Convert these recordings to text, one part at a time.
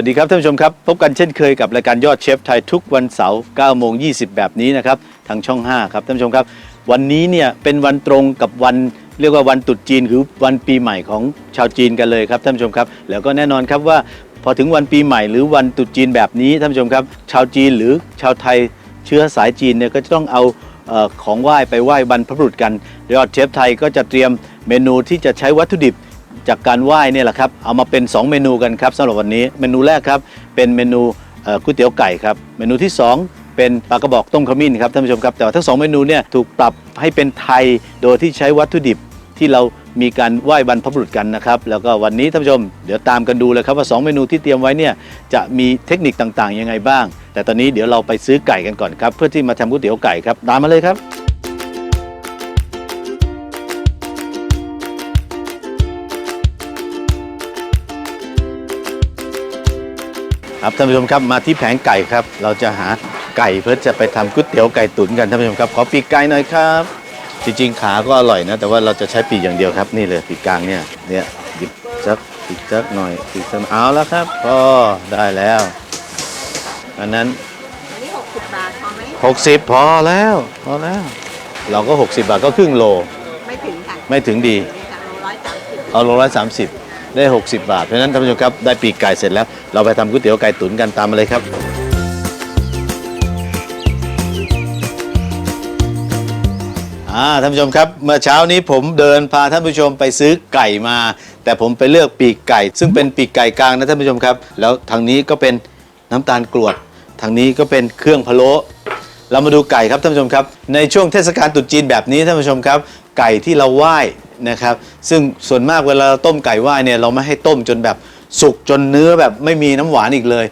วัสดีครับท่านผู้ชมครับ พบกันเช่นเคยกับรายการยอดเชฟไทยทุกวันเสาร์9โมง20 แบบนี้นะครับ ทางช่อง 5 ครับท่านผู้ชมครับ วันนี้เนี่ยเป็นวันตรงกับวันเรียกว่าวันตรุษจีนหรือวันปีใหม่ของชาวจีนกันเลยครับท่านผู้ชมครับ แล้วก็แน่นอนครับว่าพอถึงวันปีใหม่หรือวันตรุษจีนแบบนี้ท่านผู้ชมครับ ชาวจีนหรือชาวไทยเชื้อสายจีนเนี่ยก็จะต้องเอาของไหว้ไปไหว้บรรพบุรุษกันยอดเชฟไทยก็จะเตรียมเมนูที่จะใช้วัตถุดิบ จากการไหว้เนี่ยแหละครับเอามาเป็น 2 เมนูกันครับสำหรับวันนี้เมนูแรกครับเป็นเมนูก๋วยเตี๋ยวไก่ครับเมนูที่ 2 เป็นปลากระบอกต้มขมิ้นครับท่านผู้ชมครับแต่ว่าทั้งสองเมนูเนี่ยถูกปรับให้เป็นไทยโดยที่ใช้วัตถุดิบที่เรามีการไหว้บรรพบุรุษกันนะครับ แล้วก็วันนี้ท่านผู้ชม เดี๋ยวตามกันดูเลยครับว่าสองเมนูที่เตรียมไว้เนี่ยจะมีเทคนิคต่างๆยังไงบ้าง แต่ตอนนี้เดี๋ยวเราไปซื้อไก่กันก่อนครับ เพื่อที่มาทำก๋วยเตี๋ยวไก่ครับตามมาเลยครับ ครับท่านผู้ชมครับมาที่แผงไก่ครับ เราจะหาไก่เพื่อจะไปทำก๋วยเตี๋ยวไก่ตุ๋นกันท่านผู้ชมครับขอปีกไก่หน่อยครับ จริงๆขาก็อร่อยนะ แต่ว่าเราจะใช้ปีกอย่างเดียวครับนี่เลยปีกกลางเนี่ยเนี่ยหยิบสักปีกสักหน่อยปีกสักเอาแล้วครับพอได้แล้วอันนั้นอันนี้60บาทพอไหม60 พอแล้วพอแล้ว เราก็ 60 บาทก็ครึ่งโล ไม่ถึงค่ะไม่ถึงดี นี่ค่ะโลร้อยสามสิบเอาโลละสามสิบ ได้ 60 บาท เพราะฉะนั้นท่านผู้ชมครับได้ปีกไก่เสร็จแล้ว เราไปทำก๋วยเตี๋ยวไก่ตุ๋นกันตามมาเลยครับ อ่าท่านผู้ชมครับ เมื่อเช้านี้ผมเดินพาท่านผู้ชมไปซื้อไก่มา แต่ผมไปเลือกปีกไก่ ซึ่งเป็นปีกไก่กลางนะท่านผู้ชมครับ แล้วทางนี้ก็เป็นน้ำตาลกรวด ทางนี้ก็เป็นเครื่องพะโล้ เรามาดูไก่ครับท่านผู้ชมครับ ในช่วงเทศกาลตรุษจีนแบบนี้ท่านผู้ชมครับ ไก่ที่เราไหว้นะครับ ซึ่งส่วนมากเวลาเราต้มไก่ไหว้เนี่ยเราไม่ให้ต้มจนแบบสุกจนเนื้อแบบไม่มีน้ำหวานอีกเลย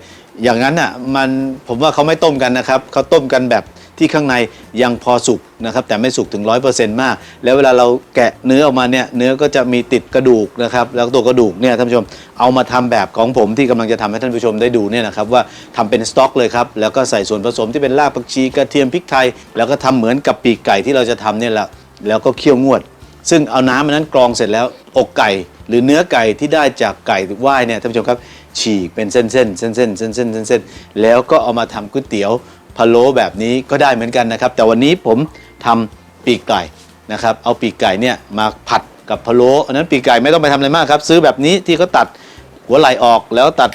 อย่างนั้นอะมันผมว่าเขาไม่ต้มกันนะครับเขาต้มกันแบบ ที่ข้างในยังพอสุกนะครับแต่ไม่สุกถึง 100%มาก แล้วเวลาเราแกะเนื้อออกมาเนี่ยเนื้อก็จะมีติดกระดูกนะครับแล้วตัวกระดูกเนี่ยท่านผู้ชมเอามาทำแบบของผมที่กำลังจะทำให้ท่านผู้ชมได้ดูเนี่ยนะครับว่าทำเป็นสต็อกเลยครับแล้วก็ใส่ส่วนผสมที่เป็นรากผักชีกระเทียมพริกไทย แล้วก็ทำเหมือนกับปีกไก่ที่เราจะทำเนี่ยแหละแล้วก็เคี่ยวงวด ซึ่งเอาน้ำมันนั้นกรองเสร็จแล้วอกไก่ หรือเนื้อไก่ที่ได้จากไก่ว่ายเนี่ยท่านผู้ชมครับฉีกเป็นเส้นๆเส้นๆเส้นๆเส้นๆเส้นแล้วก็เอามาทำก๋วยเตี๋ยว พะโล้แบบนี้ก็ได้เหมือนกันนะครับ แต่วันนี้ผมทำปีกไก่นะครับ เอาปีกไก่เนี่ยมาผัดกับพะโล้อันนั้นปีกไก่ไม่ต้องไปทำอะไรมากครับ ซื้อแบบนี้ที่เขาตัดหัวไหล่ออกแล้วตัด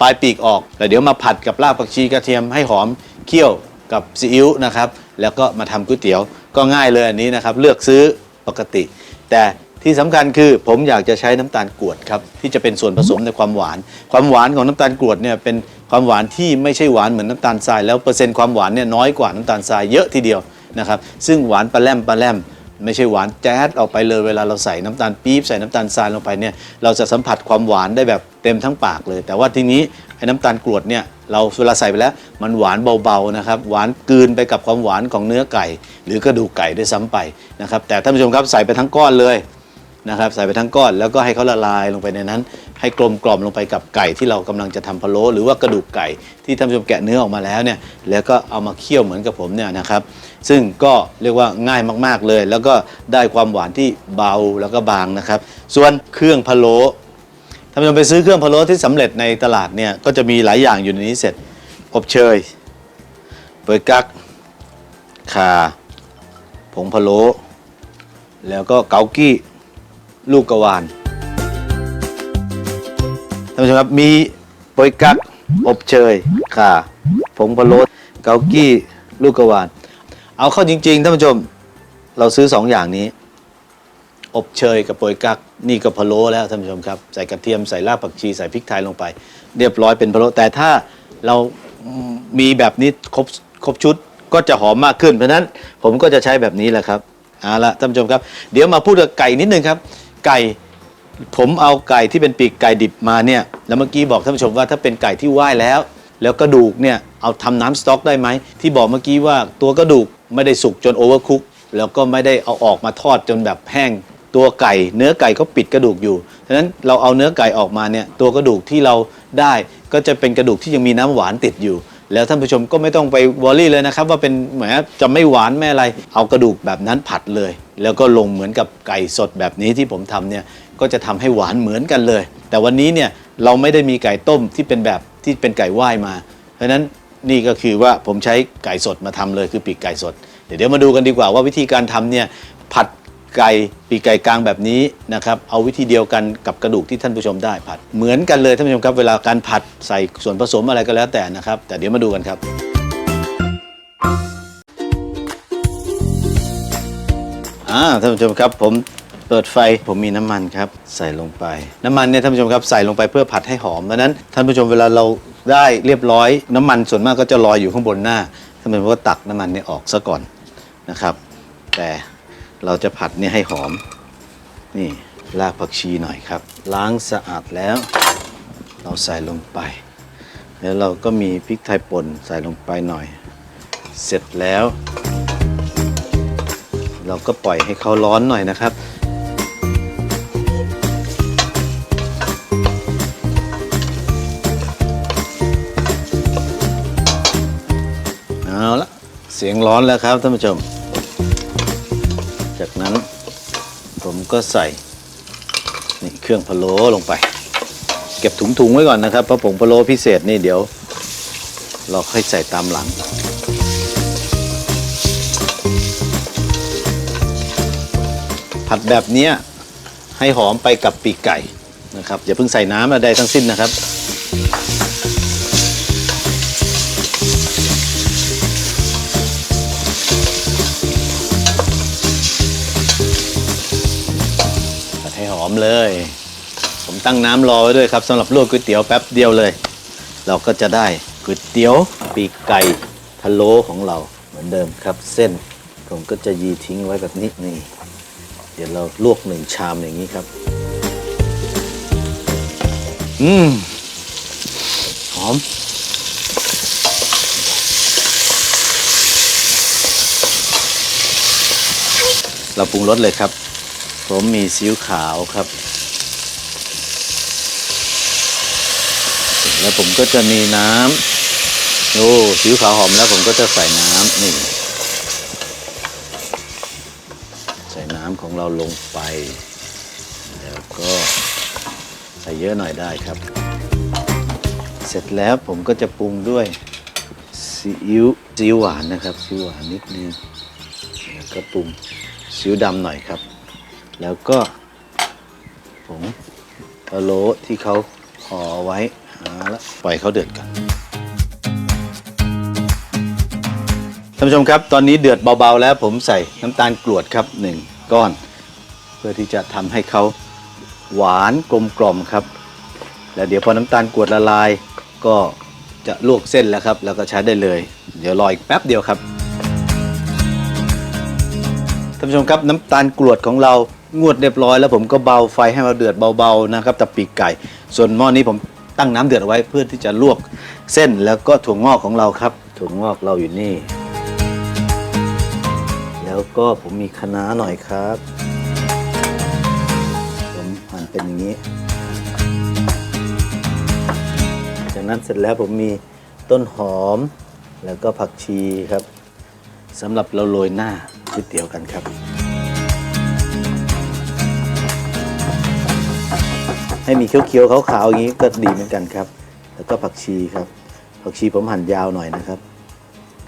ปลายปีกออกแล้วเดี๋ยวมาผัดกับรากผักชีกระเทียมให้หอมเคี่ยวกับซีอิ๊วนะครับ แล้วก็มาทำก๋วยเตี๋ยวก็ง่ายเลยอันนี้นะครับ เลือกซื้อปกติ แต่ ที่สำคัญคือผมอยากจะใช้น้ำตาลกรวดครับที่จะเป็นส่วนผสมในความหวาน ความหวานของน้ำตาลกรวดเนี่ยเป็นความหวานที่ไม่ใช่หวานเหมือนน้ำตาลทรายแล้วเปอร์เซ็นต์ความหวานเนี่ยน้อยกว่าน้ำตาลทรายเยอะทีเดียวนะครับซึ่งหวานปลาแรมปลาแรมไม่ใช่หวานแจ๊ดออกไปเลยเวลาเราใส่น้ำตาลปี๊บใส่น้ำตาลทรายลงไปเนี่ยเราจะสัมผัสความหวานได้แบบเต็มทั้งปากเลย แต่ว่าทีนี้ไอ้น้ำตาลกรวดเนี่ยเราเวลาใส่ไปแล้วมันหวานเบาๆนะครับหวานกลืนไปกับความหวานของเนื้อไก่ หรือกระดูกไก่ด้วยซ้ำไปนะครับแต่ท่านผู้ชมครับใส่ไปทั้งก้อนเลย นะครับใส่ไปทั้งก้อนแล้วก็ให้เขาละลายลงไปในนั้น ให้กลมกล่อมลงไปกับไก่ที่เรากำลังจะทำพะโล้หรือว่ากระดูกไก่ที่ท่านผู้ชมแกะเนื้อออกมาแล้วเนี่ยแล้วก็เอามาเคี่ยวเหมือนกับผมเนี่ยนะครับ ซึ่งก็เรียกว่าง่ายมากๆเลย แล้วก็ได้ความหวานที่เบาแล้วก็บางนะครับ ส่วนเครื่องพะโล้ท่านผู้ชมไปซื้อเครื่องพะโล้ที่สำเร็จในตลาดเนี่ยก็จะมีหลายอย่างอยู่ในนี้เสร็จอบเชยเปยกักขาผงพะโล้แล้วก็เกากี้ ลูกกวานท่านผู้ชมครับมีโปยกักอบเชยข่าผงพะโล้เกากี้ลูกกวาน เอาเข้าจริงๆท่านผู้ชม เราซื้อสองอย่างนี้ อบเชยกับโปยกักนี่ก็พะโล้แล้วท่านผู้ชมครับใส่กระเทียมใส่รากผักชีใส่พริกไทยลงไป เรียบร้อยเป็นพะโล้แต่ถ้าเรามีแบบนี้ครบครบชุดก็จะหอมมากขึ้นเพราะนั้นผมก็จะใช้แบบนี้แหละครับเอาละท่านผู้ชมครับ เดี๋ยวมาพูดกับไก่นิดนึงครับ ไก่ ผมเอาไก่ที่เป็นปีกไก่ดิบมาเนี่ยแล้วเมื่อกี้บอกท่านผู้ชมว่าถ้าเป็นไก่ที่ไหว้แล้ว แล้วกระดูกเนี่ยเอาทำน้ำสต๊อกได้ไหมที่บอกเมื่อกี้ว่าตัวกระดูกไม่ได้สุกจนโอเวอร์คุกแล้วก็ไม่ได้เอาออกมาทอดจนแบบแห้ง ตัวไก่ เนื้อไก่เขาปิดกระดูกอยู่ฉะนั้นเราเอาเนื้อไก่ออกมาเนี่ยตัวกระดูกที่เราได้ก็จะเป็นกระดูกที่ยังมีน้ำหวานติดอยู่ แล้วท่านผู้ชมก็ไม่ต้องไปวอรี่เลยนะครับ ว่าเป็นแหมือนจะไม่หวานไม่อะไร เอากระดูกแบบนั้นผัดเลย แล้วก็ลงเหมือนกับไก่สดแบบนี้ที่ผมทำเนี่ยก็จะทำให้หวานเหมือนกันเลย แต่วันนี้เนี่ยเราไม่ได้มีไก่ต้มที่เป็นแบบที่เป็นไก่ว่ายมา เพราะฉะนั้นนี่ก็คือว่าผมใช้ไก่สดมาทำเลยคือปีกไก่สด เดี๋ยวเดี๋ยวมาดูกันดีกว่าว่าวิธีการทำเนี่ยผัด ไก่ปีกไก่กลางแบบนี้นะครับเอาวิธีเดียวกันกับกระดูกที่ท่านผู้ชมได้ผัด เหมือนกันเลยท่านผู้ชมครับเวลาการผัดใส่ส่วนผสมอะไรก็แล้วแต่นะครับ แต่เดี๋ยวมาดูกันครับ อ่าท่านผู้ชมครับผมเปิดไฟผมมีน้ำมันครับใส่ลงไป น้ำมันเนี่ยท่านผู้ชมครับใส่ลงไปเพื่อผัดให้หอมเพราะฉะนั้นท่านผู้ชมเวลาเราได้เรียบร้อย น้ำมันส่วนมากก็จะลอยอยู่ข้างบนหน้าท่านผู้ชมก็ตักน้ำมันเนี่ยออกซะก่อนนะครับ แต่ เราจะผัดเนี่ยให้หอม นี่รากผักชีหน่อยครับ ล้างสะอาดแล้ว เราใส่ลงไป แล้วเราก็มีพริกไทยป่นใส่ลงไปหน่อย เสร็จแล้ว เราก็ปล่อยให้เขาร้อนหน่อยนะครับเอาละเสียงร้อนแล้วครับท่านผู้ชม จากนั้นผมก็ใส่นี่เครื่องพะโล้ลงไป เก็บถุงๆไว้ก่อนนะครับเพราะผงพะโล้พิเศษนี่เดี๋ยว เราค่อยใส่ตามหลังผัดแบบนี้ให้หอมไปกับปีกไก่นะครับอย่าเพิ่งใส่น้ำอะไรทั้งสิ้นนะครับ อมเลย ผมตั้งน้ำรอไว้ด้วยครับสำหรับลวกก๋วยเตี๋ยวแป๊บเดียวเลย เราก็จะได้ก๋วยเตี๋ยวปีกไก่พะโล้ของเราเหมือนเดิมครับ เส้นผมก็จะยีทิ้งไว้แบบนี้นี่เดี๋ยวเราลวกหนึ่งชามอย่างนี้ครับ อืมหอมเราปรุงรสเลยครับ ผมมีซีอิ๊วขาวครับ แล้วผมก็จะมีน้ำโอ้ซีอิ๊วขาวหอมแล้วผมก็จะใส่น้ำนี่ ใส่น้ำของเราลงไป แล้วก็ใส่เยอะหน่อยได้ครับ เสร็จแล้วผมก็จะปรุงด้วยซีอิ๊วซีอิ๊วหวานนะครับซีอิ๊วหวานนิดนึงแล้วก็ปรุงซีอิ๊วดำหน่อยครับ แล้วก็ผงพะโลที่เขาห่อไว้เอาละปล่อยเขาเดือดก่อนท่านผู้ชมครับ ตอนนี้เดือดเบาๆ แล้วผมใส่น้ำตาลกรวดครับหนึ่งก้อน เพื่อที่จะทำให้เขาหวานกลมกล่อมครับ แล้วเดี๋ยวพอน้ำตาลกรวดละลายก็จะลวกเส้นแล้วครับ แล้วก็ใช้ได้เลย เดี๋ยวรออีกแป๊บเดียวครับท่านผู้ชมครับน้ำตาลกรวดของเรา งวดเรียบร้อยแล้วผมก็เบาไฟให้มาเดือดเบาๆนะครับแต่ปีกไก่ ส่วนหม้อนี้ผมตั้งน้ำเดือดเอาไว้เพื่อที่จะลวกเส้นแล้วก็ถั่วงอกของเราครับ ถั่วงอกเราอยู่นี่ แล้วก็ผมมีคะน้าหน่อยครับ ผมหั่นเป็นอย่างนี้ จากนั้นเสร็จแล้วผมมีต้นหอมแล้วก็ผักชีครับสำหรับเราโรยหน้าก๋วยเตี๋ยวกันครับ ให้มีเขียวๆขาวๆอย่างนี้ก็ดีเหมือนกันครับ แล้วก็ผักชีครับ ผักชีผมหั่นยาวหน่อยนะครับ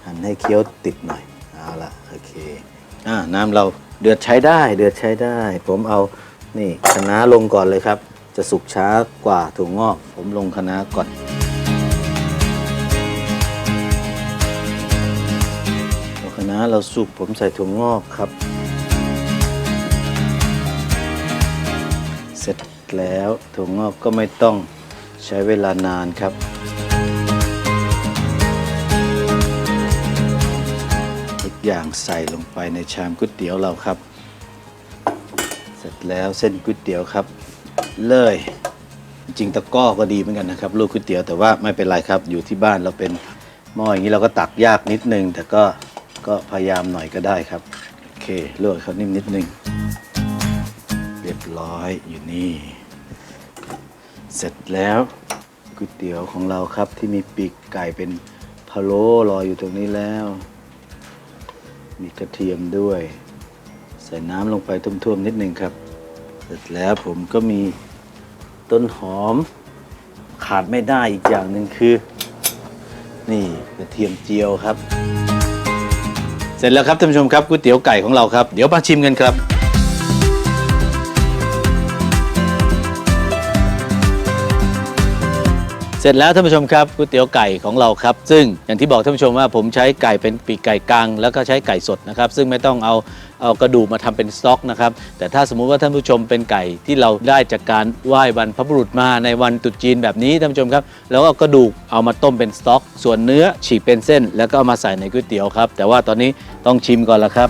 หั่นให้เคี้ยวติดหน่อยเอาละโอเคอ่าน้ำเราเดือดใช้ได้ เดือดใช้ได้ ผมเอานี่คะน้าลงก่อนเลยครับ จะสุกช้ากว่าถั่วงอก ผมลงคะน้าก่อนคะน้าเราสุกผมใส่ถั่วงอกครับ เสร็จ แล้วถั่วงอกก็ไม่ต้องใช้เวลานานครับ ทุกอย่างใส่ลงไปในชามก๋วยเตี๋ยวเราครับ เสร็จแล้วเส้นก๋วยเตี๋ยวครับ เลย จริงตะก้อก็ดีเหมือนกันนะครับ ลูกก๋วยเตี๋ยวแต่ว่าไม่เป็นไรครับอยู่ที่บ้านเราเป็นหม้ออย่างนี้เราก็ตักยากนิดนึง แต่ก็ก็พยายามหน่อยก็ได้ครับ โอเคลวกเขานิ่มนิดนึง ร้อยอยู่นี่ เสร็จแล้วก๋วยเตี๋ยวของเราครับที่มีปีกไก่เป็นพะโล้รออยู่ตรงนี้แล้ว มีกระเทียมด้วย ใส่น้ำลงไปท่วมๆนิดนึงครับ เสร็จแล้วผมก็มีต้นหอมขาดไม่ได้อีกอย่างหนึ่งคือ นี่กระเทียมเจียวครับ เสร็จแล้วครับท่านผู้ชมครับก๋วยเตี๋ยวไก่ของเราครับ เดี๋ยวมาชิมกันครับ เสร็จแล้วท่านผู้ชมครับก๋วยเตี๋ยวไก่ของเราครับ ซึ่งอย่างที่บอกท่านผู้ชมว่าผมใช้ไก่เป็นปีกไก่กลาง แล้วก็ใช้ไก่สดนะครับซึ่งไม่ต้องเอาเอากระดูกมาทำเป็นสต็อกนะครับแต่ถ้าสมมุติว่าท่านผู้ชมเป็นไก่ที่เราได้จากการไหว้บรรพบุรุษมาในวันตรุษจีนแบบนี้ท่านผู้ชมครับแล้วเอากระดูกเอามาต้มเป็นสต็อก ส่วนเนื้อฉีกเป็นเส้น แล้วก็เอามาใส่ในก๋วยเตี๋ยวครับแต่ว่าตอนนี้ต้องชิมก่อนละครับ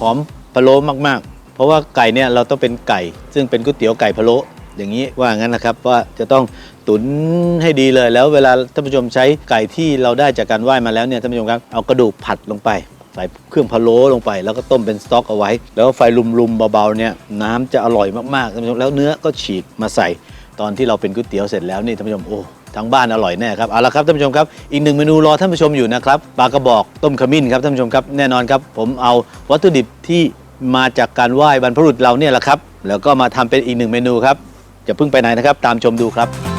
หอมพะโล้มากๆ เพราะว่าไก่เนี่ยเราต้องเป็นไก่ ซึ่งเป็นก๋วยเตี๋ยวไก่พะโล้ อย่างนี้ว่างั้นนะครับว่าจะต้องตุ๋นให้ดีเลยแล้วเวลาท่านผู้ชมใช้ไก่ที่เราได้จากการไหว้มาแล้วเนี่ยท่านผู้ชมครับเอากระดูกผัดลงไป ใส่เครื่องพะโล้ลงไป แล้วก็ต้มเป็นสต๊อกเอาไว้ แล้วไฟลุมๆเบาๆเนี่ยน้ำจะอร่อยมากๆท่านผู้ชมแล้วเนื้อก็ฉีกมาใส่ตอนที่เราเป็นก๋วยเตี๋ยวเสร็จแล้วนี่ท่านผู้ชมโอ้ทั้งบ้านอร่อยแน่ครับเอาละครับท่านผู้ชมครับอีกหนึ่งเมนูรอท่านผู้ชมอยู่นะครับปลากระบอกต้มขมิ้นครับท่านผู้ชมครับแน่นอนครับผมเอาวัตถุดิบที่มาจากการไหว้บรรพบุรุษเราเนี่ยแหละครับแล้วก็มาทำเป็นอีกหนึ่งเมนูครับ อย่าเพิ่งไปไหนนะครับ ตามชมดูครับ